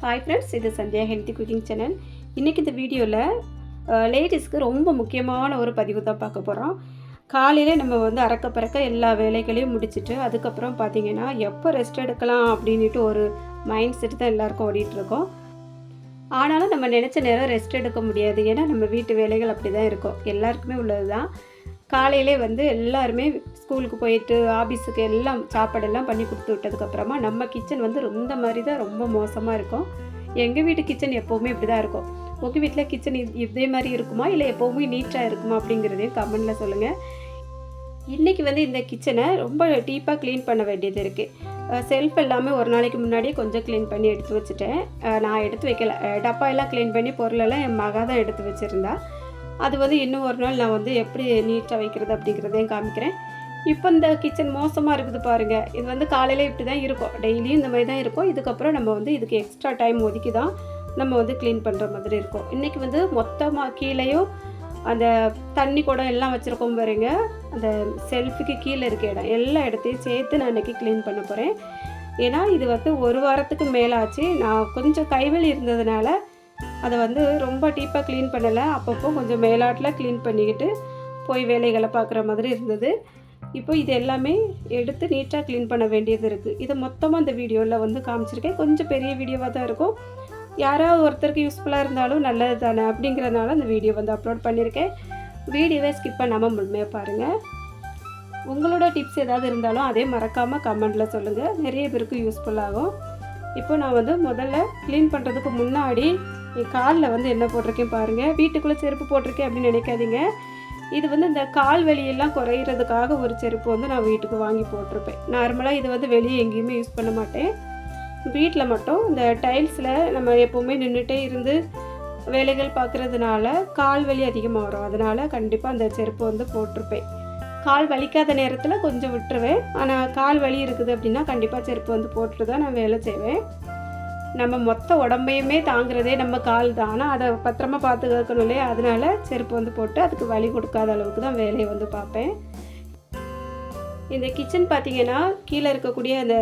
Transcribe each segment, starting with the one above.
Hi friends இது Sandhya healthy cooking channel இன்றைக்கி இந்த வீடியோவில் லேடிஸ்க்கு ரொம்ப முக்கியமான ஒரு பதிவு தான் பார்க்க போகிறோம் காலையிலே நம்ம வந்து அறக்க பறக்க எல்லா வேலைகளையும் முடிச்சுட்டு அதுக்கப்புறம் பார்த்தீங்கன்னா எப்போ ரெஸ்ட் எடுக்கலாம் அப்படின்ட்டு ஒரு மைண்ட் செட் தான் எல்லாருக்கும் ஓடிட்டுருக்கோம் ஆனாலும் நம்ம நினச்ச நேரம் ரெஸ்ட் எடுக்க முடியாது. ஏன்னா நம்ம வீட்டு வேலைகள் அப்படி தான் இருக்கும். எல்லாருக்குமே உள்ளது தான் காலையிலே வந்து எல்லாருமே ஸ்கூலுக்கு போயிட்டு ஆஃபீஸுக்கு எல்லாம் சாப்பாடெல்லாம் பண்ணி கொடுத்து விட்டதுக்கப்புறமா நம்ம கிச்சன் வந்து இந்த மாதிரி தான் ரொம்ப மோசமாக இருக்கும். எங்கள் வீட்டு கிச்சன் எப்போவுமே இப்படி தான் இருக்கும். உங்கள் வீட்டில் கிச்சன் இதே மாதிரி இருக்குமா? இல்லை எப்போவுமே நீட்டாக இருக்குமா? அப்படிங்கிறதையும் கமெண்டில் சொல்லுங்கள் இன்றைக்கி வந்து இந்த கிச்சனை ரொம்ப டீப்பாக க்ளீன் பண்ண வேண்டியது இருக்குது செல்ஃப் எல்லாமே ஒரு நாளைக்கு முன்னாடியே கொஞ்சம் க்ளீன் பண்ணி எடுத்து வச்சுட்டேன். நான் எடுத்து வைக்கல. டப்பா எல்லாம் க்ளீன் பண்ணி பொருளெல்லாம் என் மகா தான் எடுத்து வச்சுருந்தா. அது வந்து இன்னும் ஒரு நாள் நான் வந்து எப்படி நீட்டாக வைக்கிறது அப்படிங்கிறதையும் காமிக்கிறேன். இப்போ இந்த கிச்சன் மோசமாக இருக்குது பாருங்கள் இது வந்து காலையில் இப்படி தான் இருக்கும். டெய்லியும் இந்த மாதிரி தான் இருக்கும். இதுக்கப்புறம் நம்ம வந்து இதுக்கு எக்ஸ்ட்ரா டைம் ஒதுக்கி தான் நம்ம வந்து க்ளீன் பண்ணுற மாதிரி இருக்கும். இன்றைக்கி வந்து மொத்தமாக கீழேயும் அந்த தண்ணி குடம் எல்லாம் வச்சுருக்கோம் பாருங்க. அந்த செல்ஃபுக்கு கீழே இருக்க இடம். எல்லா இடத்தையும் சேர்த்து நான் இன்றைக்கி க்ளீன் பண்ண போகிறேன் ஏன்னா இது வந்து ஒரு வாரத்துக்கு மேலாச்சு. நான் கொஞ்சம் கைவெளி இருந்ததுனால அதை வந்து ரொம்ப டீப்பாக க்ளீன் பண்ணலை. அப்பப்போ கொஞ்சம் மேலாட்டில் க்ளீன் பண்ணிக்கிட்டு போய் வேலைகளை பார்க்குற மாதிரி இருந்தது. இப்போ இது எல்லாமே எடுத்து நீட்டாக க்ளீன் பண்ண வேண்டியது இருக்குது இதை மொத்தமாக அந்த வீடியோவில் வந்து காமிச்சிருக்கேன். கொஞ்சம் பெரிய வீடியோவாக தான் இருக்கும். யாராவது ஒருத்தருக்கு யூஸ்ஃபுல்லாக இருந்தாலும் நல்லது தானே அப்படிங்கிறதுனால அந்த வீடியோ வந்து அப்லோட் பண்ணியிருக்கேன் வீடியோவை ஸ்கிப் பண்ணாமல் முழுமையாக பாருங்கள் உங்களோட டிப்ஸ் ஏதாவது இருந்தாலும் அதே மறக்காமல் கமெண்டில் சொல்லுங்கள் நிறைய பேருக்கு யூஸ்ஃபுல்லாகும் இப்போ நான் வந்து முதல்ல க்ளீன் பண்ணுறதுக்கு முன்னாடி என் காலில் வந்து என்ன போட்டிருக்கேன் பாருங்கள் வீட்டுக்குள்ளே செருப்பு போட்டிருக்கேன் அப்படின்னு நினைக்காதீங்க. இது வந்து இந்த கால் வலியெல்லாம் குறையிறதுக்காக ஒரு செருப்பு வந்து நான் வீட்டுக்கு வாங்கி போட்டிருப்பேன். நார்மலாக இது வந்து வெளியே எங்கேயுமே யூஸ் பண்ண மாட்டேன். வீட்டில் மட்டும் இந்த டைல்ஸில் நம்ம எப்போவுமே நின்றுட்டே இருந்து வேலைகள் பார்க்குறதுனால கால் வலி அதிகமாக வரும். அதனால் கண்டிப்பாக அந்த செருப்பு வந்து போட்டிருப்பேன். கால் வலிக்காத நேரத்தில் கொஞ்சம் விட்டுருவேன். ஆனால் கால் வலி இருக்குது அப்படின்னா கண்டிப்பாக செருப்பு வந்து போட்டுட்டு தான் நான் வேலை செய்வேன். நம்ம மொத்த உடம்பையுமே தாங்குறதே நம்ம கால் தான். ஆனால் அதை பத்திரமா பார்த்துக்கணும் இல்லையா அதனால செருப்பு வந்து போட்டு அதுக்கு வலி கொடுக்காத அளவுக்கு தான் வேலையை வந்து பார்ப்பேன். இந்த கிச்சன் பார்த்தீங்கன்னா கீழே இருக்கக்கூடிய அந்த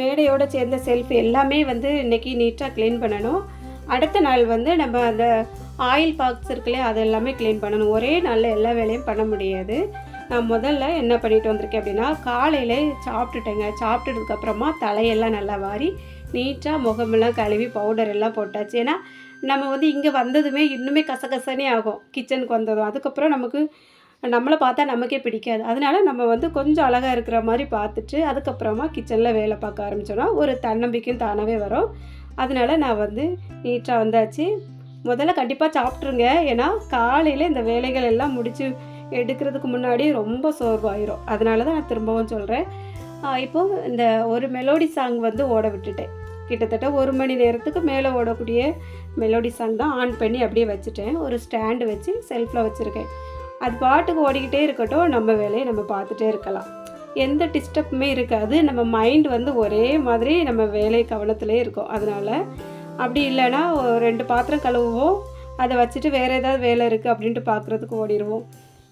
மேடையோட சேர்ந்த செல்ஃப் எல்லாமே வந்து இன்றைக்கி நீட்டாக க்ளீன் பண்ணணும். அடுத்த நாள் வந்து நம்ம அந்த ஆயில் பாக்ஸ் இருக்குல்லையே அது எல்லாமே க்ளீன் பண்ணணும். ஒரே நாளில் எல்லா வேலையும் பண்ண முடியாது. நான் முதல்ல என்ன பண்ணிட்டு வந்திருக்கேன் அப்படின்னா காலையில் சாப்பிட்டுட்டேங்க. சாப்பிட்டதுக்கப்புறமா தலையெல்லாம் நல்லா வாரி நீட்டாக முகமெல்லாம் கழுவி பவுடர் எல்லாம் போட்டாச்சு. ஏன்னா நம்ம வந்து இங்கே வந்ததுமே இன்னுமே கசகசனே ஆகும். கிச்சனுக்கு வந்ததும். அதுக்கப்புறம் நமக்கு நம்மளை பார்த்தா நமக்கே பிடிக்காது. அதனால நம்ம வந்து கொஞ்சம் அழகாக இருக்கிற மாதிரி பார்த்துட்டு அதுக்கப்புறமா கிச்சனில் வேலை பார்க்க ஆரம்பிச்சோன்னா ஒரு தன்னம்பிக்கையும் தானாகவே வரும். அதனால் நான் வந்து நீட்டாக வந்தாச்சு. முதல்ல கண்டிப்பாக சாப்பிட்ருங்க ஏன்னா காலையில் இந்த வேலைகள் எல்லாம் முடித்து எடுக்கிறதுக்கு முன்னாடி ரொம்ப சோர்வாயிரும். அதனால தான் நான் திரும்பவும் சொல்கிறேன் இப்போது இந்த ஒரு மெலோடி சாங் வந்து ஓட விட்டுட்டேன். கிட்டத்தட்ட ஒரு மணி நேரத்துக்கு மேலே ஓடக்கூடிய மெலோடி சாங் தான் ஆன் பண்ணி அப்படியே வச்சுட்டேன். ஒரு ஸ்டாண்டு வச்சு செல்ஃபில் வச்சுருக்கேன். அது பாட்டுக்கு ஓடிக்கிட்டே இருக்கட்டும் நம்ம வேலையை நம்ம பார்த்துட்டே இருக்கலாம். எந்த டிஸ்டர்புமே இருக்காது. நம்ம மைண்ட் வந்து ஒரே மாதிரி நம்ம வேலை கவனத்திலே இருக்கும். அதனால் அப்படி இல்லைன்னா ரெண்டு பாத்திரம் கழுவுவோம். அதை வச்சுட்டு வேறு ஏதாவது வேலை இருக்குது அப்படின்ட்டு பார்க்குறதுக்கு ஓடிடுவோம்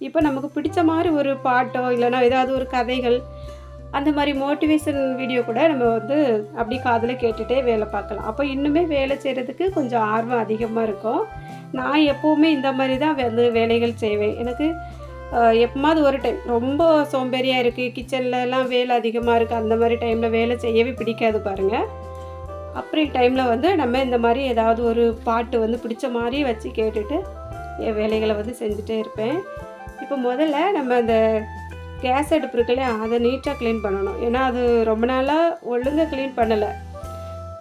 இப்போ நமக்கு பிடிச்ச மாதிரி ஒரு பாட்டோ இல்லைன்னா ஏதாவது ஒரு கதைகள் அந்த மாதிரி மோட்டிவேஷன் வீடியோ கூட நம்ம வந்து அப்படி காதில் கேட்டுகிட்டே வேலை பார்க்கலாம். அப்போ இன்னுமே வேலை செய்கிறதுக்கு கொஞ்சம் ஆர்வம் அதிகமாக இருக்கும். நான் எப்போவுமே இந்த மாதிரி தான் வந்து வேலைகள் செய்வேன். எனக்கு எப்போமாவது ஒரு டைம் ரொம்ப சோம்பேறியாக இருக்குது கிச்சன்லலாம் வேலை அதிகமாக இருக்குது அந்த மாதிரி டைமில் வேலை செய்யவே பிடிக்காது பாருங்கள் அப்படி டைமில் வந்து நம்ம இந்த மாதிரி ஏதாவது ஒரு பாட்டு வந்து பிடிச்ச மாதிரி வச்சு கேட்டுட்டு என் வேலைகளை வந்து செஞ்சுட்டே இருப்பேன். இப்போ முதல்ல நம்ம அந்த கேஸ் அடுப்பு இருக்குல்ல அதை நீட்டாக க்ளீன் பண்ணணும். ஏன்னா அது ரொம்ப நாளாக ஒழுங்காக க்ளீன் பண்ணலை.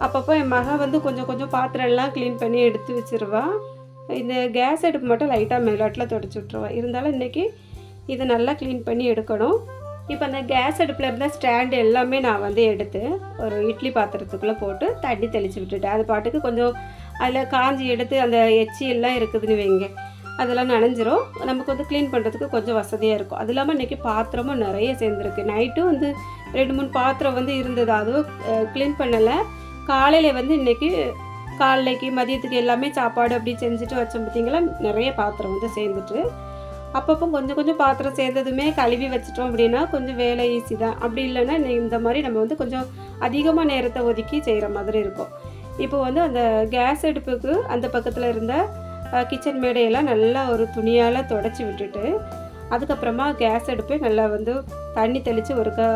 அப்பப்போ என் மகன் வந்து கொஞ்சம் கொஞ்சம் பாத்திரம் எல்லாம் க்ளீன் பண்ணி எடுத்து வச்சிருவா. இந்த கேஸ் அடுப்பு மட்டும் லைட்டாக மேலாட்டில் தொடச்சி விட்ருவா இருந்தாலும் இன்றைக்கி இதை நல்லா க்ளீன் பண்ணி எடுக்கணும். இப்போ அந்த கேஸ் அடுப்பில் இருந்த ஸ்டாண்டு எல்லாமே நான் வந்து எடுத்து ஒரு இட்லி பாத்திரத்துக்குள்ளே போட்டு தண்ணி தெளித்து விட்டுட்டேன். அது பாட்டுக்கு கொஞ்சம் அதில் காஞ்சி எடுத்து அந்த எச்சி எல்லாம் இருக்குதுன்னு வைங்க. அதெல்லாம் நனைஞ்சிரும். நமக்கு வந்து க்ளீன் பண்ணுறதுக்கு கொஞ்சம் வசதியாக இருக்கும். அது இல்லாமல் இன்றைக்கி பாத்திரமும் நிறைய சேர்ந்துருக்கு. நைட்டும் வந்து ரெண்டு மூணு பாத்திரம் வந்து இருந்தது. அதுவும் க்ளீன் பண்ணலை. காலையில் வந்து இன்றைக்கி காலைக்கு மதியத்துக்கு எல்லாமே சாப்பாடு அப்படி செஞ்சுட்டு வச்சோம் பார்த்திங்களா நிறைய பாத்திரம் வந்து சேர்ந்துட்டு. அப்பப்போ கொஞ்சம் கொஞ்சம் பாத்திரம் சேர்ந்ததுமே கழுவி வச்சிட்டோம் அப்படின்னா கொஞ்சம் வேலை ஈஸி தான். அப்படி இல்லைன்னா இந்த மாதிரி நம்ம வந்து கொஞ்சம் அதிகமாக நேரத்தை ஒதுக்கி செய்கிற மாதிரி இருக்கும். இப்போ வந்து அந்த கேஸ் அடுப்புக்கு அந்த பக்கத்தில் இருந்த கிச்சன் மேடையெல்லாம் நல்லா ஒரு துணியால் தொடச்சி விட்டுட்டு அதுக்கப்புறமா கேஸ் அடுப்பு நல்லா வந்து தண்ணி தெளித்து ஒருக்கா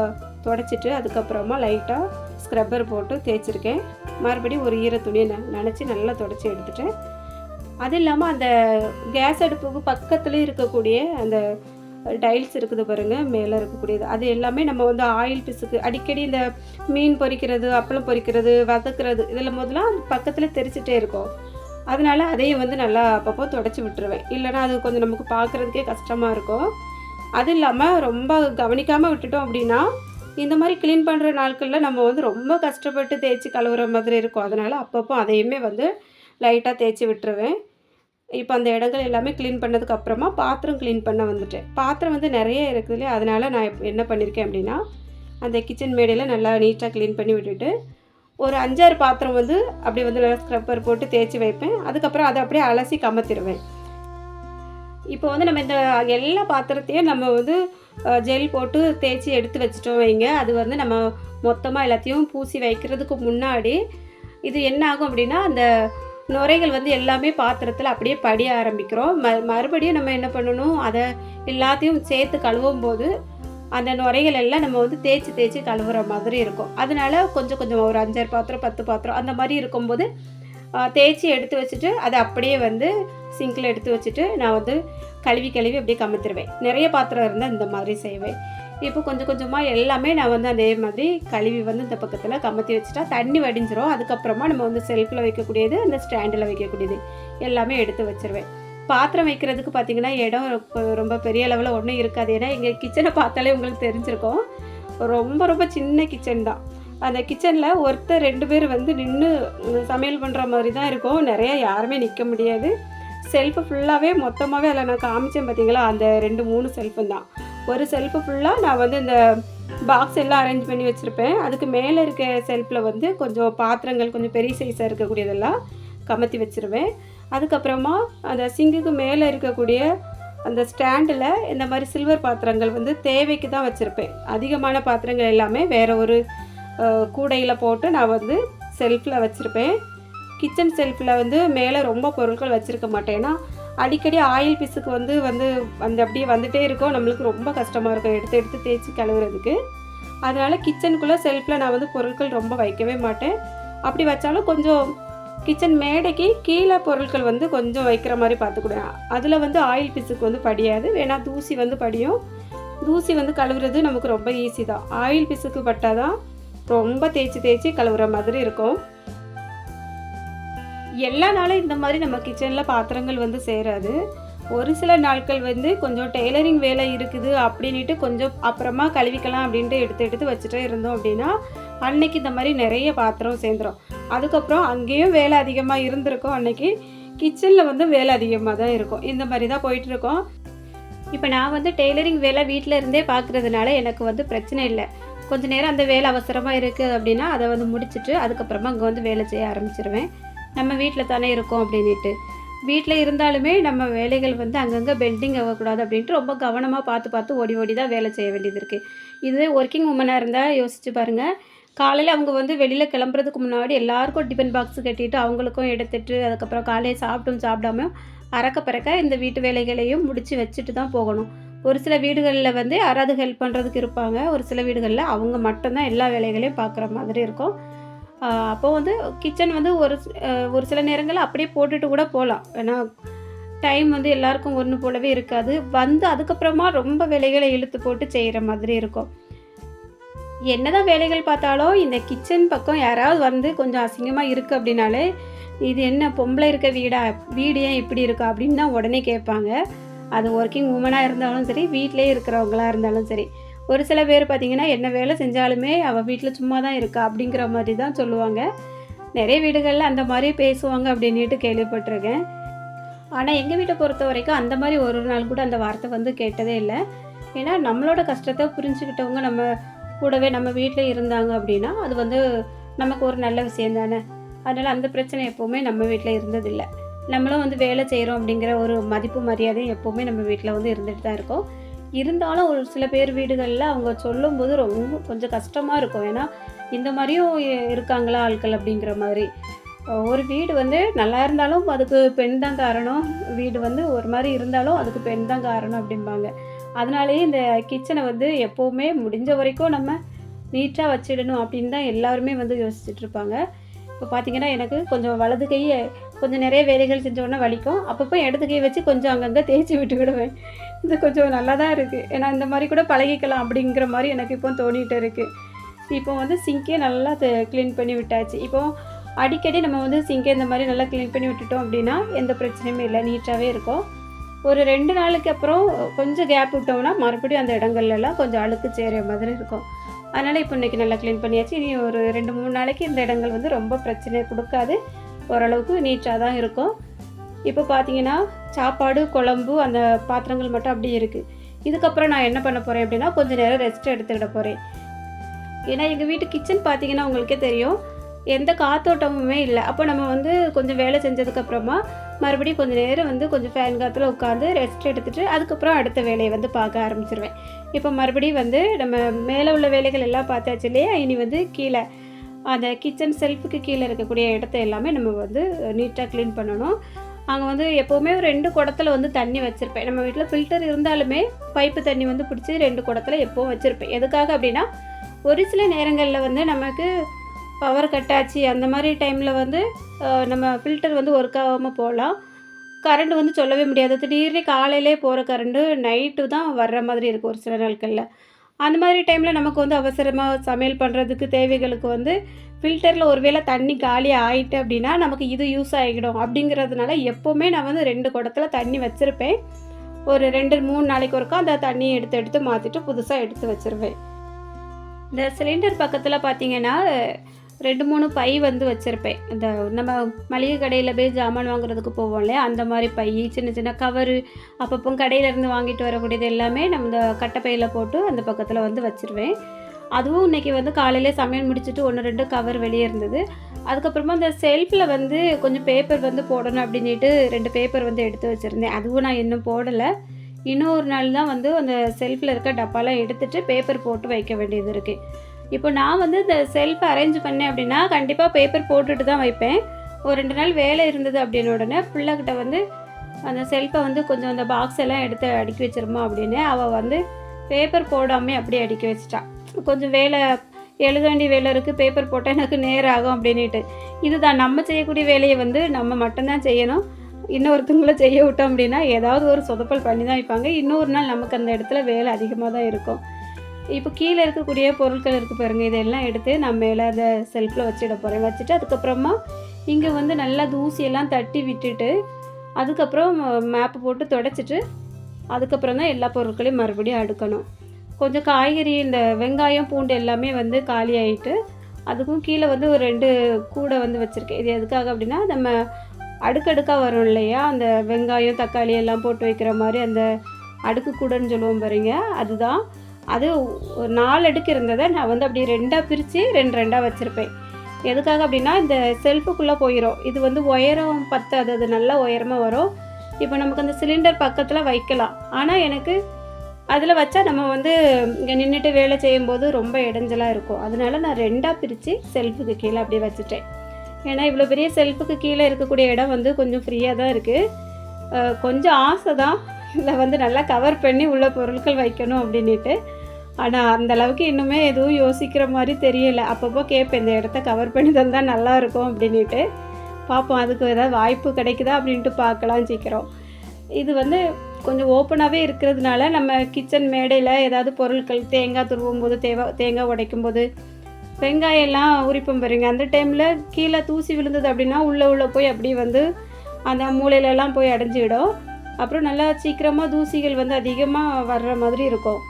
தொடச்சிட்டு அதுக்கப்புறமா லைட்டாக ஸ்க்ரப்பர் போட்டு தேய்ச்சிருக்கேன். மறுபடியும் ஒரு ஈர துணியை ந நினச்சி நல்லா தொடச்சி எடுத்துட்டேன் அது இல்லாமல் அந்த கேஸ் அடுப்புக்கு பக்கத்துலேயே இருக்கக்கூடிய அந்த டைல்ஸ் இருக்குது பாருங்கள் மேலே இருக்கக்கூடியது. அது எல்லாமே நம்ம வந்து ஆயில் பிசுக்கு அடிக்கடி இந்த மீன் பொறிக்கிறது அப்பளம் பொறிக்கிறது வதக்குறது இதில் முதலாம் பக்கத்தில் தெரிச்சிட்டே இருக்கும். அதனால அதையும் வந்து நல்லா அப்பப்போ தொடச்சி விட்டுருவேன். இல்லைனா அது கொஞ்சம் நமக்கு பார்க்குறதுக்கே கஷ்டமாக இருக்கும். அது இல்லாமல் ரொம்ப கவனிக்காமல் விட்டுட்டோம் அப்படின்னா இந்த மாதிரி க்ளீன் பண்ணுற நாட்களில் நம்ம வந்து ரொம்ப கஷ்டப்பட்டு தேய்ச்சி கழுவுற மாதிரி இருக்கும். அதனால் அப்பப்போ அதையுமே வந்து லைட்டாக தேய்ச்சி விட்டுருவேன். இப்போ அந்த இடங்கள் எல்லாமே க்ளீன் பண்ணதுக்கு அப்புறமா பாத்திரம் க்ளீன் பண்ண வந்துட்டேன். பாத்திரம் வந்து நிறைய இருக்குது இல்லையா? அதனால் நான் என்ன பண்ணியிருக்கேன் அப்படின்னா அந்த கிச்சன் மேடையில் நல்லா நீட்டாக க்ளீன் பண்ணி விட்டுட்டு ஒரு அஞ்சாறு பாத்திரம் வந்து அப்படி வந்து நல்லா ஸ்க்ரப்பர் போட்டு தேய்ச்சி வைப்பேன். அதுக்கப்புறம் அதை அப்படியே அலசி கமத்திடுவேன். இப்போ வந்து நம்ம இந்த எல்லா பாத்திரத்தையும் நம்ம வந்து ஜெல் போட்டு தேய்ச்சி எடுத்து வச்சிட்டோம் வைங்க. அது வந்து நம்ம மொத்தமாக எல்லாத்தையும் பூசி வைக்கிறதுக்கு முன்னாடி இது என்ன ஆகும் அப்படின்னா அந்த நுரைகள் வந்து எல்லாமே பாத்திரத்தில் அப்படியே படிய ஆரம்பிக்கிறோம். ம மறுபடியும் நம்ம என்ன பண்ணணும்? அதை எல்லாத்தையும் சேர்த்து கழுவும் போது அந்த நுரைகள் எல்லாம் நம்ம வந்து தேய்ச்சி தேய்ச்சி கழுவுற மாதிரி இருக்கும். அதனால கொஞ்சம் கொஞ்சம் ஒரு அஞ்சாறு பாத்திரம் பத்து பாத்திரம் அந்த மாதிரி இருக்கும்போது தேய்ச்சி எடுத்து வச்சுட்டு அதை அப்படியே வந்து சிங்கில் எடுத்து வச்சுட்டு நான் வந்து கழுவி கழுவி அப்படியே கமுத்துருவேன். நிறைய பாத்திரம் இருந்தால் இந்த மாதிரி செய்வேன். இப்போ கொஞ்சம் கொஞ்சமாக எல்லாமே நான் வந்து அதே மாதிரி கழுவி வந்து இந்த பக்கத்தில் கமத்தி வச்சுட்டா தண்ணி வடிஞ்சிரும். அதுக்கப்புறமா நம்ம வந்து செல்ஃபில் வைக்கக்கூடியது அந்த ஸ்டாண்டில் வைக்கக்கூடியது எல்லாமே எடுத்து வச்சிருவேன். பாத்திரம் வைக்கிறதுக்கு பார்த்தீங்கன்னா இடம் ரொம்ப- ரொம்ப பெரிய லெவலில் ஒன்றும் இருக்காது. ஏன்னா எங்கள் கிச்சனை பார்த்தாலே உங்களுக்கு தெரிஞ்சிருக்கும். ரொம்ப ரொம்ப சின்ன கிச்சன் தான். அந்த கிச்சனில் ஒருத்தர் ரெண்டு பேர் வந்து நின்று சமையல் பண்ணுற மாதிரி தான் இருக்கும். நிறையா யாருமே நிற்க முடியாது. செல்ஃபு ஃபுல்லாகவே மொத்தமாகவே அதில் நான் காமிச்சேன் பார்த்தீங்களா அந்த ரெண்டு மூணு செல்ஃபும் தான். ஒரு செல்ஃபு ஃபுல்லாக நான் வந்து இந்த பாக்ஸ் எல்லாம் அரேஞ்ச் பண்ணி வச்சுருப்பேன். அதுக்கு மேலே இருக்க செல்ஃபில் வந்து கொஞ்சம் பாத்திரங்கள் கொஞ்சம் பெரிய சைஸாக இருக்கக்கூடியதெல்லாம் கமத்தி வச்சுருவேன். அதுக்கப்புறமா அந்த சிங்குக்கு மேலே இருக்கக்கூடிய அந்த ஸ்டாண்டில் இந்த மாதிரி சில்வர் பாத்திரங்கள் வந்து தேவைக்கு தான் வச்சுருப்பேன். அதிகமான பாத்திரங்கள் எல்லாமே வேறு ஒரு கூடையில் போட்டு நான் வந்து செல்ஃபில் வச்சுருப்பேன். கிச்சன் செல்ஃபில் வந்து மேலே ரொம்ப பொருட்கள் வச்சுருக்க மாட்டேன். ஏன்னா அடிக்கடி ஆயில் பீஸுக்கு வந்து வந்து அந்த அப்படியே வந்துகிட்டே இருக்கும். நம்மளுக்கு ரொம்ப கஷ்டமாக இருக்கும். எடுத்து எடுத்து தேய்ச்சி கழுவுறதுக்கு. அதனால் கிச்சனுக்குள்ளே செல்ஃபில் நான் வந்து பொருட்கள் ரொம்ப வைக்கவே மாட்டேன். அப்படி வச்சாலும் கொஞ்சம் கிச்சன் மேடைக்கு கீழே பொருட்கள் வந்து கொஞ்சம் வைக்கிற மாதிரி பார்த்துக்கூடேன் அதில் வந்து ஆயில் பீஸுக்கு வந்து படியாது. வேணா தூசி வந்து படியும். தூசி வந்து கழுவுறது நமக்கு ரொம்ப ஈஸி தான். ஆயில் பீஸுக்கு பட்டால் தான் ரொம்ப தேய்ச்சி தேய்ச்சி கழுவுற மாதிரி இருக்கும். எல்லா நாளும் இந்த மாதிரி நம்ம கிச்சனில் பாத்திரங்கள் வந்து சேராது. ஒரு சில நாட்கள் வந்து கொஞ்சம் டெய்லரிங் வேலை இருக்குது அப்படின்ட்டு கொஞ்சம் அப்புறமா கழுவிக்கலாம் அப்படின்ட்டு எடுத்து எடுத்து வச்சுட்டே இருந்தோம் அப்படின்னா அன்னைக்கு இந்த மாதிரி நிறைய பாத்திரம் சேர்ந்துரும். அதுக்கப்புறம் அங்கேயும் வேலை அதிகமாக இருந்திருக்கும். அன்னைக்கு கிச்சனில் வந்து வேலை அதிகமாக தான் இருக்கும். இந்த மாதிரி தான் போயிட்டுருக்கோம் இப்போ நான் வந்து டெய்லரிங் வேலை வீட்டில் இருந்தே பார்க்குறதுனால எனக்கு வந்து பிரச்சனை இல்லை. கொஞ்ச நேரம் அந்த வேலை அவசரமாக இருக்குது அப்படின்னா அதை வந்து முடிச்சுட்டு அதுக்கப்புறமா அங்கே வந்து வேலை செய்ய ஆரம்பிச்சிருவேன். நம்ம வீட்டில் தானே இருக்கோம் அப்படின்ட்டு வீட்டில் இருந்தாலுமே நம்ம வேலைகள் வந்து அங்கங்கே பெண்டிங் ஆகக்கூடாது அப்படின்ட்டு ரொம்ப கவனமாக பார்த்து பார்த்து ஓடி ஓடி தான் வேலை செய்ய வேண்டியது இருக்குது இதுவே ஒர்க்கிங் உமனாக இருந்தால் யோசிச்சு பாருங்கள் காலையில் அவங்க வந்து வெளியில் கிளம்புறதுக்கு முன்னாடி எல்லாருக்கும் டிஃபன் பாக்ஸ் கட்டிட்டு அவங்களுக்கும் எடுத்துட்டு அதுக்கப்புறம் காலையில் சாப்பிட்டும் சாப்பிடாம அறக்க பறக்க இந்த வீட்டு வேலைகளையும் முடித்து வச்சுட்டு தான் போகணும். ஒரு சில வீடுகளில் வந்து யாராவது ஹெல்ப் பண்ணுறதுக்கு இருப்பாங்க. ஒரு சில வீடுகளில் அவங்க மட்டும்தான் எல்லா வேலைகளையும் பார்க்குற மாதிரி இருக்கும். அப்போது வந்து கிச்சன் வந்து ஒரு ஒரு சில நேரங்களில் அப்படியே போட்டுட்டு கூட போகலாம் ஏன்னா டைம் வந்து எல்லாருக்கும் ஒன்று போலவே இருக்காது. வந்து அதுக்கப்புறமா ரொம்ப வேலைகளை இழுத்து போட்டு செய்கிற மாதிரி இருக்கும். என்னதான் வேலைகள் பார்த்தாலும் இந்த கிச்சன் பக்கம் யாராவது வந்து கொஞ்சம் அசிங்கமாக இருக்குது அப்படின்னாலே இது என்ன பொம்பளை இருக்க வீடா? வீடு ஏன் இப்படி இருக்கா? அப்படின்னு தான் உடனே கேட்பாங்க. அது ஒர்க்கிங் உமனாக இருந்தாலும் சரி வீட்டிலே இருக்கிறவங்களா இருந்தாலும் சரி. ஒரு சில பேர் பார்த்தீங்கன்னா என்ன வேலை செஞ்சாலுமே அவள் வீட்டில் சும்மா தான் இருக்கா? அப்படிங்கிற மாதிரி தான் சொல்லுவாங்க. நிறைய வீடுகளில் அந்த மாதிரி பேசுவாங்க அப்படின்ட்டு கேள்விப்பட்டிருக்கேன். ஆனால் எங்கள் வீட்டை பொறுத்த வரைக்கும் அந்த மாதிரி ஒரு நாள் கூட அந்த வார்த்தை வந்து கேட்டதே இல்லை. ஏன்னா நம்மளோட கஷ்டத்தை புரிஞ்சுக்கிட்டவங்க நம்ம கூடவே நம்ம வீட்டில் இருந்தாங்க அப்படின்னா அது வந்து நமக்கு ஒரு நல்ல விஷயம் தானே? அதனால் அந்த பிரச்சனை எப்போவுமே நம்ம வீட்டில் இருந்ததில்லை. நம்மளும் வந்து வேலை செய்கிறோம் அப்படிங்கிற ஒரு மதிப்பு மரியாதையும் எப்போவுமே நம்ம வீட்டில் வந்து இருந்துட்டு தான் இருக்கோம். இருந்தாலும் ஒரு சில பேர் வீடுகளில் அவங்க சொல்லும்போது ரொம்ப கொஞ்சம் கஷ்டமாக இருக்கும். ஏன்னா இந்த மாதிரியும் இருக்காங்களா ஆட்கள் அப்படிங்கிற மாதிரி. ஒரு வீடு வந்து நல்லா இருந்தாலும் அதுக்கு பெண் தான் காரணம். வீடு வந்து ஒரு மாதிரி இருந்தாலும் அதுக்கு பெண் தான் காரணம் அப்படிம்பாங்க. அதனாலேயே இந்த கிச்சனை வந்து எப்போவுமே முடிஞ்ச வரைக்கும் நம்ம நீட்டாக வச்சிடணும் அப்படின்னு தான் எல்லாருமே வந்து யோசிச்சுட்டு இருப்பாங்க. இப்போ பார்த்தீங்கன்னா எனக்கு கொஞ்சம் வலது கையை கொஞ்சம் நிறைய வேலைகள் செஞ்சோடனே வலிக்கும். அப்பப்போ இடது கையை வச்சு கொஞ்சம் அங்கங்கே தேய்ச்சி விட்டுக்கிடுவேன். இது கொஞ்சம் நல்லா தான் இருக்குது ஏன்னா இந்த மாதிரி கூட பழகிக்கலாம் அப்படிங்கிற மாதிரி எனக்கு இப்போ தோணிகிட்டு இருக்குது இப்போ வந்து சிங்கே நல்லா க்ளீன் பண்ணி விட்டாச்சு. இப்போ அடிக்கடி நம்ம வந்து சிங்கை இந்த மாதிரி நல்லா க்ளீன் பண்ணி விட்டுட்டோம் அப்படின்னா எந்த பிரச்சனையுமே இல்லை. நீட்டாகவே இருக்கும். ஒரு ரெண்டு நாளுக்கு அப்புறம் கொஞ்சம் கேப் விட்டோம்னா மறுபடியும் அந்த இடங்கள்லாம் கொஞ்சம் அழுக்கு சேர மாதிரி இருக்கும். அதனால் இப்போ இன்றைக்கி நல்லா க்ளீன் பண்ணியாச்சு. இனி ஒரு ரெண்டு மூணு நாளைக்கு இந்த இடங்கள் வந்து ரொம்ப பிரச்சனை கொடுக்காது. ஓரளவுக்கு நீட்டாக தான் இருக்கும். இப்போ பார்த்தீங்கன்னா சாப்பாடு குழம்பு அந்த பாத்திரங்கள் மட்டும் அப்படியே இருக்குது இதுக்கப்புறம் நான் என்ன பண்ண போகிறேன் அப்படின்னா கொஞ்சம் நேரம் ரெஸ்ட் எடுத்துக்கிட போகிறேன் ஏன்னா எங்கள் வீட்டு கிச்சன் பார்த்தீங்கன்னா உங்களுக்கே தெரியும். எந்த காத்தோட்டமுமே இல்லை. அப்போ நம்ம வந்து கொஞ்சம் வேலை செஞ்சதுக்கப்புறமா மறுபடியும் கொஞ்சம் நேரம் வந்து கொஞ்சம் ஃபேன் காற்றுல உட்காந்து ரெஸ்ட் எடுத்துகிட்டு அதுக்கப்புறம் அடுத்த வேலையை வந்து பார்க்க ஆரம்பிச்சிருவேன். இப்போ மறுபடியும் வந்து நம்ம மேலே உள்ள வேலைகள் எல்லாம் பார்த்தாச்சு இல்லையா? இனி வந்து கீழே அந்த கிச்சன் செல்ஃபுக்கு கீழே இருக்கக்கூடிய இடத்த எல்லாமே நம்ம வந்து நீட்டாக க்ளீன் பண்ணணும். அங்கே வந்து எப்போவுமே ஒரு ரெண்டு குடத்தில் வந்து தண்ணி வச்சுருப்பேன். நம்ம வீட்டில் ஃபில்டர் இருந்தாலுமே பைப்பு தண்ணி வந்து பிடிச்சி ரெண்டு குடத்தில் எப்போவும் வச்சுருப்பேன். எதுக்காக அப்படின்னா ஒரு சில நேரங்களில் வந்து நமக்கு பவர் கட் ஆச்சு அந்த மாதிரி டைமில் வந்து நம்ம ஃபில்டர் வந்து ஒர்க் ஆகாமல் போகலாம். கரண்ட் வந்து சொல்லவே முடியாது. திடீர்னு காலையிலே போகிற கரண்ட்டு நைட்டு தான் வர்ற மாதிரி இருக்கும் ஒரு சில நாட்களில். அந்த மாதிரி டைமில் நமக்கு வந்து அவசரமாக சமையல் பண்ணுறதுக்கு தேவைகளுக்கு வந்து ஃபில்டரில் ஒருவேளை தண்ணி காலி ஆகிட்டு அப்படின்னா நமக்கு இது யூஸ் ஆகிடும். அப்படிங்கிறதுனால எப்போவுமே நான் வந்து ரெண்டு குடத்தில் தண்ணி வச்சுருப்பேன். ஒரு ரெண்டு மூணு நாளைக்கு ஒருக்கா அந்த தண்ணியை எடுத்து எடுத்து மாற்றிட்டு புதுசாக எடுத்து வச்சுருவேன். இந்த சிலிண்டர் பக்கத்தில் பார்த்தீங்கன்னா ரெண்டு மூணு பை வந்து வச்சுருப்பேன். இந்த நம்ம மளிகை கடையில் போய் ஜாமான் வாங்குறதுக்கு போவோம் இல்லையா? அந்த மாதிரி பை சின்ன சின்ன கவரு அப்பப்போ கடையிலேருந்து வாங்கிட்டு வரக்கூடியது எல்லாமே நம்ம இந்த கட்டைப்பையில் போட்டு அந்த பக்கத்தில் வந்து வச்சுருவேன். அதுவும் இன்றைக்கி வந்து காலையில் சமையல் முடிச்சுட்டு ஒன்று ரெண்டு கவர் வெளியே இருந்தது. அதுக்கப்புறமா அந்த செல்ஃபில் வந்து கொஞ்சம் பேப்பர் வந்து போடணும் அப்படின்ட்டு ரெண்டு பேப்பர் வந்து எடுத்து வச்சுருந்தேன். அதுவும் நான் இன்னும் போடலை. இன்னும் ஒரு நாள் தான் வந்து அந்த செல்ஃபில் இருக்க டப்பாலாம் எடுத்துகிட்டு பேப்பர் போட்டு வைக்க வேண்டியது இருக்குது இப்போ நான் வந்து இந்த செல்ஃப் அரேஞ்ச் பண்ணேன் அப்படின்னா கண்டிப்பாக பேப்பர் போட்டுட்டு தான் வைப்பேன். ஒரு ரெண்டு நாள் வேலை இருந்தது அப்படின்னு உடனே பிள்ளைகிட்ட வந்து அந்த செல்ஃபை வந்து கொஞ்சம் அந்த பாக்ஸ் எல்லாம் எடுத்து அடுக்கி வச்சிருமா அப்படின்னு அவள் வந்து பேப்பர் போடாமே அப்படியே அடுக்கி வச்சிட்டா. கொஞ்சம் வேலை எழுத வேண்டிய வேலை இருக்குது பேப்பர் போட்டால் எனக்கு நேரம் ஆகும் அப்படின்ட்டு இதுதான் நம்ம செய்யக்கூடிய வேலையை வந்து நம்ம மட்டும்தான் செய்யணும். இன்னொருத்தவங்கள செய்ய விட்டோம் அப்படின்னா ஏதாவது ஒரு சொதப்பல் பண்ணி தான் வைப்பாங்க. இன்னொரு நாள் நமக்கு அந்த இடத்துல வேலை அதிகமாக தான் இருக்கும். இப்போ கீழே இருக்கக்கூடிய பொருட்கள் இருக்குது பாருங்கள் இதெல்லாம் எடுத்து நான் மேலே அதை செல்ஃபில் வச்சிட போகிறேன் வச்சுட்டு அதுக்கப்புறமா இங்கே வந்து நல்லா தூசியெல்லாம் தட்டி விட்டுட்டு அதுக்கப்புறம் மேப்பு போட்டு தொடச்சிட்டு அதுக்கப்புறம் தான் எல்லா பொருட்களையும் மறுபடியும் அடுக்கணும். கொஞ்சம் காய்கறி இந்த வெங்காயம் பூண்டு எல்லாமே வந்து காலி ஆகிட்டு அதுக்கும் கீழே வந்து ஒரு ரெண்டு கூடை வந்து வச்சுருக்கேன். இது எதுக்காக அப்படின்னா நம்ம அடுக்கடுக்காக வரும் இல்லையா? அந்த வெங்காயம் தக்காளி எல்லாம் போட்டு வைக்கிற மாதிரி அந்த அடுக்கு கூடைன்னு சொல்லுவோம் பாருங்க அதுதான் அது ஒரு நாலு அடுக்கு இருந்ததை நான் வந்து அப்படியே ரெண்டாக பிரித்து ரெண்டு ரெண்டாக வச்சுருப்பேன். எதுக்காக அப்படின்னா இந்த செல்ஃபுக்குள்ளே போயிடும் இது வந்து உயரம் பத்தாது அது நல்லா உயரமாக வரும். இப்போ நமக்கு அந்த சிலிண்டர் பக்கத்தில் வைக்கலாம். ஆனால் எனக்கு அதில் வச்சா நம்ம வந்து இங்கே நின்றுட்டு வேலை செய்யும்போது ரொம்ப இடைஞ்சலாக இருக்கும். அதனால நான் ரெண்டாக பிரித்து செல்ஃபுக்கு கீழே அப்படியே வச்சுட்டேன். ஏன்னா இவ்வளோ பெரிய செல்ஃபுக்கு கீழே இருக்கக்கூடிய இடம் வந்து கொஞ்சம் ஃப்ரீயாக தான் இருக்குது கொஞ்சம் ஆசை தான். இதில் வந்து நல்லா கவர் பண்ணி உள்ள பொருட்கள் வைக்கணும் அப்படின்ட்டு ஆனால் அந்த அளவுக்கு இன்னுமே எதுவும் யோசிக்கிற மாதிரி தெரியல. அப்பப்போ கேட்பேன் இந்த இடத்த கவர் பண்ணி தந்தால் நல்லா இருக்கும் அப்படின்ட்டு பார்ப்போம் அதுக்கு ஏதாவது வாய்ப்பு கிடைக்குதா அப்படின்ட்டு பார்க்கலாம் சீக்கிரம். இது வந்து கொஞ்சம் ஓப்பனாகவே இருக்கிறதுனால நம்ம கிச்சன் மேடையில் ஏதாவது பொருட்கள் தேங்காய் துருவும் போது தேவை தேங்காய் உடைக்கும் போது வெங்காயம் எல்லாம் உரிப்போம் பாருங்க. அந்த டைமில் கீழே தூசி விழுந்தது அப்படின்னா உள்ளே உள்ளே போய் அப்படியே வந்து அந்த மூலையிலலாம் போய் அடைஞ்சிடும். அப்புறம் நல்லா சீக்கிரமாக தூசிகள் வந்து அதிகமாக வர்ற மாதிரி இருக்கும்.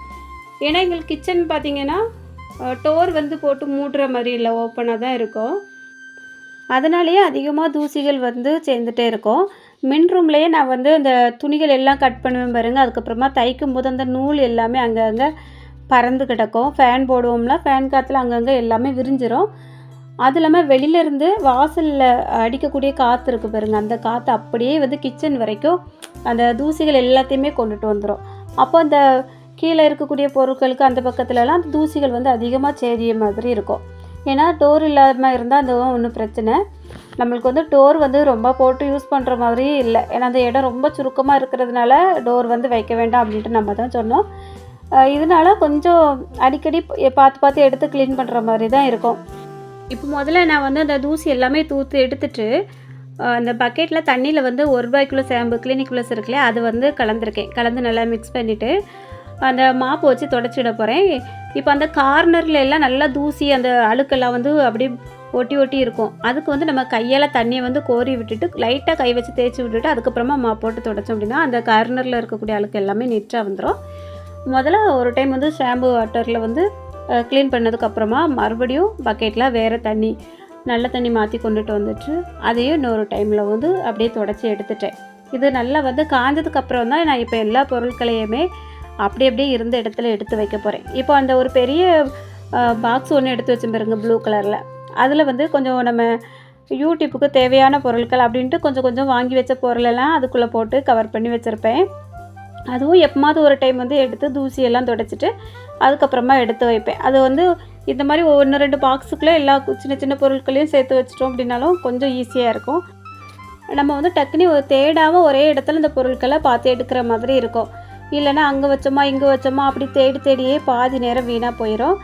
ஏன்னா எங்களுக்கு கிச்சன் பார்த்திங்கன்னா டோர் வந்து போட்டு மூடுற மாதிரி இல்லை ஓப்பனாக தான் இருக்கும். அதனாலேயே அதிகமாக தூசிகள் வந்து சேர்ந்துட்டே இருக்கும். மின் ரூம்லேயே நான் வந்து இந்த துணிகள் எல்லாம் கட் பண்ணுவேன் பாருங்க. அதுக்கப்புறமா தைக்கும் போது அந்த நூல் எல்லாமே அங்கங்கே பறந்து கிடக்கும். ஃபேன் போடுவோம்னா ஃபேன் காற்றுல அங்கங்கே எல்லாமே விரிஞ்சிரும். அது இல்லாமல் வெளியிலேருந்து வாசலில் அடிக்கக்கூடிய காற்று இருக்குது பாருங்க. அந்த காற்று அப்படியே வந்து கிச்சன் வரைக்கும் அந்த தூசிகள் எல்லாத்தையுமே கொண்டுட்டு வந்துடும் அப்போ அந்த கீழே இருக்கக்கூடிய பொருட்களுக்கு அந்த பக்கத்துலலாம் அந்த தூசிகள் வந்து அதிகமாக சேரிய மாதிரி இருக்கும். ஏன்னா டோர் இல்லாமல் இருந்தால் அதுவும் ஒன்றும் பிரச்சனை. நம்மளுக்கு வந்து டோர் வந்து ரொம்ப போட்டு யூஸ் பண்ணுற மாதிரி இல்லை. ஏன்னா அந்த இடம் ரொம்ப சுருக்கமாக இருக்கிறதுனால டோர் வந்து வைக்க வேண்டாம் அப்படின்ட்டு நம்ம தான் சொன்னோம். இதனால கொஞ்சம் அடிக்கடி பார்த்து பார்த்து எடுத்து க்ளீன் பண்ணுற மாதிரி தான் இருக்கும். இப்போ முதல்ல நான் வந்து அந்த தூசி எல்லாமே தூத்து எடுத்துட்டு அந்த பக்கெட்டில் தண்ணியில் வந்து ஒரு ரூபாய்க்குள்ள சேம்பு கிளினிக் ப்ளஸ் இருக்குல்லையா அது வந்து கலந்துருக்கேன். கலந்து நல்லா மிக்ஸ் பண்ணிவிட்டு அந்த மாப்பு வச்சு தொடச்சிட போகிறேன் இப்போ அந்த கார்னர்ல எல்லாம் நல்லா தூசி அந்த அழுக்கெல்லாம் வந்து அப்படியே ஒட்டி ஒட்டி இருக்கும். அதுக்கு வந்து நம்ம கையால் தண்ணியை வந்து கோரி விட்டுட்டு லைட்டாக கை வச்சு தேய்ச்சி விட்டுட்டு அதுக்கப்புறமா மா போட்டு தொடச்சோம் அப்படின்னா அந்த கார்னரில் இருக்கக்கூடிய அழுக்கு எல்லாமே நீட்டாக வந்துடும் முதல்ல ஒரு டைம் வந்து ஷாம்பு வாட்டரில் வந்து க்ளீன் பண்ணதுக்கப்புறமா மறுபடியும் பக்கெட்டில் வேறு தண்ணி நல்ல தண்ணி மாற்றி கொண்டுட்டு வந்துட்டு அதையும் இன்னொரு டைமில் வந்து அப்படியே தொடச்சி எடுத்துட்டேன். இது நல்லா வந்து காஞ்சதுக்கப்புறம் தான் நான் இப்போ எல்லா பொருட்களையுமே அப்படி அப்படியே இருந்த இடத்துல எடுத்து வைக்க போகிறேன் இப்போ அந்த ஒரு பெரிய பாக்ஸ் ஒன்று எடுத்து வச்சு பாருங்க ப்ளூ கலரில் அதில் வந்து கொஞ்சம் நம்ம யூடியூப்புக்கு தேவையான பொருட்கள் அப்படின்ட்டு கொஞ்சம் கொஞ்சம் வாங்கி வச்ச பொருளெல்லாம் அதுக்குள்ளே போட்டு கவர் பண்ணி வச்சுருப்பேன். அதுவும் எப்போமாவது ஒரு டைம் வந்து எடுத்து தூசியெல்லாம் துடைச்சிட்டு அதுக்கப்புறமா எடுத்து வைப்பேன். அது வந்து இந்த மாதிரி ஒன்று ரெண்டு பாக்ஸுக்குள்ளே எல்லா சின்ன சின்ன பொருட்களையும் சேர்த்து வச்சிட்டோம் அப்படின்னாலும் கொஞ்சம் ஈஸியாக இருக்கும். நம்ம வந்து டக்குனி ஒரு தேடாமல் ஒரே இடத்துல இந்த பொருட்களை பார்த்து எடுக்கிற மாதிரி இருக்கும். இல்லைன்னா அங்கே வச்சோமா இங்கே வச்சோமா அப்படி தேடி தேடியே பாதி நேரம் வீணாக போயிடும்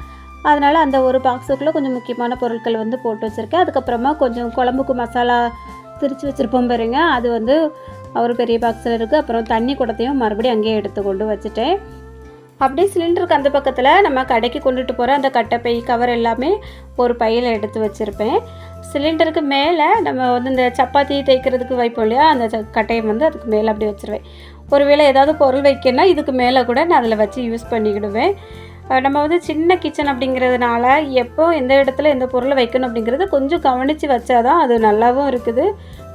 அதனால் அந்த ஒரு பாக்ஸுக்குள்ளே கொஞ்சம் முக்கியமான பொருட்கள் வந்து போட்டு வச்சுருக்கேன். அதுக்கப்புறமா கொஞ்சம் குழம்புக்கு மசாலா திரிச்சு வச்சுருப்போம் பாருங்க. அது வந்து ஒரு பெரிய பாக்ஸில் இருக்குது அப்புறம் தண்ணி குடத்தையும் மறுபடியும் அங்கேயே எடுத்து கொண்டு வச்சுட்டேன். அப்படியே சிலிண்டருக்கு அந்த பக்கத்தில் நம்ம கடைக்கு கொண்டுட்டு போகிற அந்த கட்டப்பை கவர் எல்லாமே ஒரு பையில் எடுத்து வச்சுருப்பேன். சிலிண்டருக்கு மேலே நம்ம வந்து இந்த சப்பாத்தி தேய்க்கிறதுக்கு வைப்போம் இல்லையா? அந்த ச- கட்டையை வந்து அதுக்கு மேலே அப்படி வச்சுருவேன். ஒருவேளை ஏதாவது பொருள் வைக்கணும்னா இதுக்கு மேலே கூட நான் அதில் வச்சு யூஸ் பண்ணிக்கிடுவேன். நம்ம வந்து சின்ன கிச்சன் அப்படிங்கிறதுனால எப்போ எந்த இடத்துல எந்த பொருளை வைக்கணும் அப்படிங்கிறது கொஞ்சம் கவனித்து வச்சாதான் அது நல்லாவும் இருக்குது.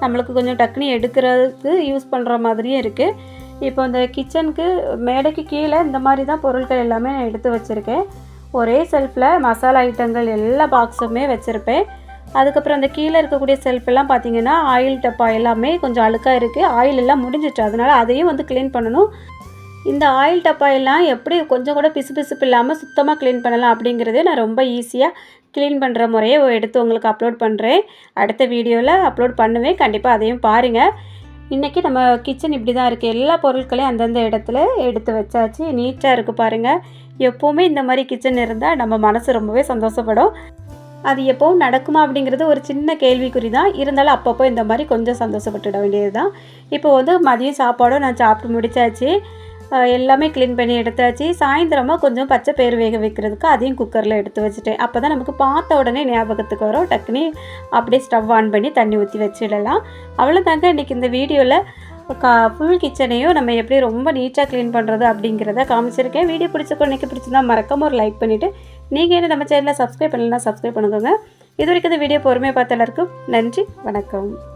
நம்மளுக்கு கொஞ்சம் டக்குனு எடுக்கிறதுக்கு யூஸ் பண்ணுற மாதிரியும் இருக்குது இப்போ இந்த கிச்சனுக்கு மேடைக்கு கீழே இந்த மாதிரி தான் பொருட்கள் எல்லாமே நான் எடுத்து வச்சுருக்கேன். ஒரே செல்ஃபில் மசாலா ஐட்டங்கள் எல்லா பாக்ஸுமே வச்சுருப்பேன். அதுக்கப்புறம் அந்த கீழே இருக்கக்கூடிய செல்ஃபெல்லாம் பார்த்தீங்கன்னா ஆயில் டப்பா எல்லாமே கொஞ்சம் அழுக்காக இருக்குது ஆயில் எல்லாம் முடிஞ்சிட்டு அதனால் அதையும் வந்து க்ளீன் பண்ணணும். இந்த ஆயில் டப்பா எல்லாம் எப்படி கொஞ்சம் கூட பிசுபிசுப்பு இல்லாமல் சுத்தமாக க்ளீன் பண்ணலாம் அப்படிங்கிறது நான் ரொம்ப ஈஸியாக க்ளீன் பண்ணுற முறையை எடுத்து உங்களுக்கு அப்லோட் பண்ணுறேன் அடுத்த வீடியோவில் அப்லோட் பண்ணுவேன். கண்டிப்பாக அதையும் பாருங்கள் இன்றைக்கி நம்ம கிச்சன் இப்படி தான் இருக்குது எல்லா பொருட்களையும் அந்தந்த இடத்துல எடுத்து வச்சாச்சு. நீட்டாக இருக்குது பாருங்கள் எப்போவுமே இந்த மாதிரி கிச்சன் இருந்தால் நம்ம மனசு ரொம்பவே சந்தோஷப்படும். அது எப்போவும் நடக்குமா அப்படிங்கிறது ஒரு சின்ன கேள்விக்குறி தான் இருந்தாலும் அப்பப்போ இந்த மாதிரி கொஞ்சம் சந்தோஷப்பட்டுட வேண்டியது தான் இப்போ வந்து மதியம் சாப்பாடும் நான் சாப்பிட்டு முடிச்சாச்சு. எல்லாமே க்ளீன் பண்ணி எடுத்தாச்சு. சாயந்தரமாக கொஞ்சம் பச்சை பயிறு வேக வைக்கிறதுக்கு அதையும் குக்கரில் எடுத்து வச்சுட்டேன். அப்போ தான் நமக்கு பார்த்த உடனே ஞாபகத்துக்கு வரும். டக்குனி அப்படியே ஸ்டவ் ஆன் பண்ணி தண்ணி ஊற்றி வச்சிடலாம். அவ்வளோதாங்க இன்றைக்கி இந்த வீடியோவில் கா ஃபுல் கிச்சனையும் நம்ம எப்படி ரொம்ப நீட்டாக க்ளீன் பண்ணுறது அப்படிங்கிறத காமிச்சிருக்கேன். வீடியோ பிடிச்ச இன்னைக்கு பிடிச்சிருந்தா மறக்காம ஒரு லைக் பண்ணிவிட்டு நீங்கள் என்ன நம்ம சேனலில் சப்ஸ்கிரைப் பண்ணலன்னா சப்ஸ்கிரைப் பண்ணுங்க இது வரைக்கும் இந்த வீடியோ பொறுமையாக பார்த்த எல்லாருக்கும் நன்றி வணக்கம்.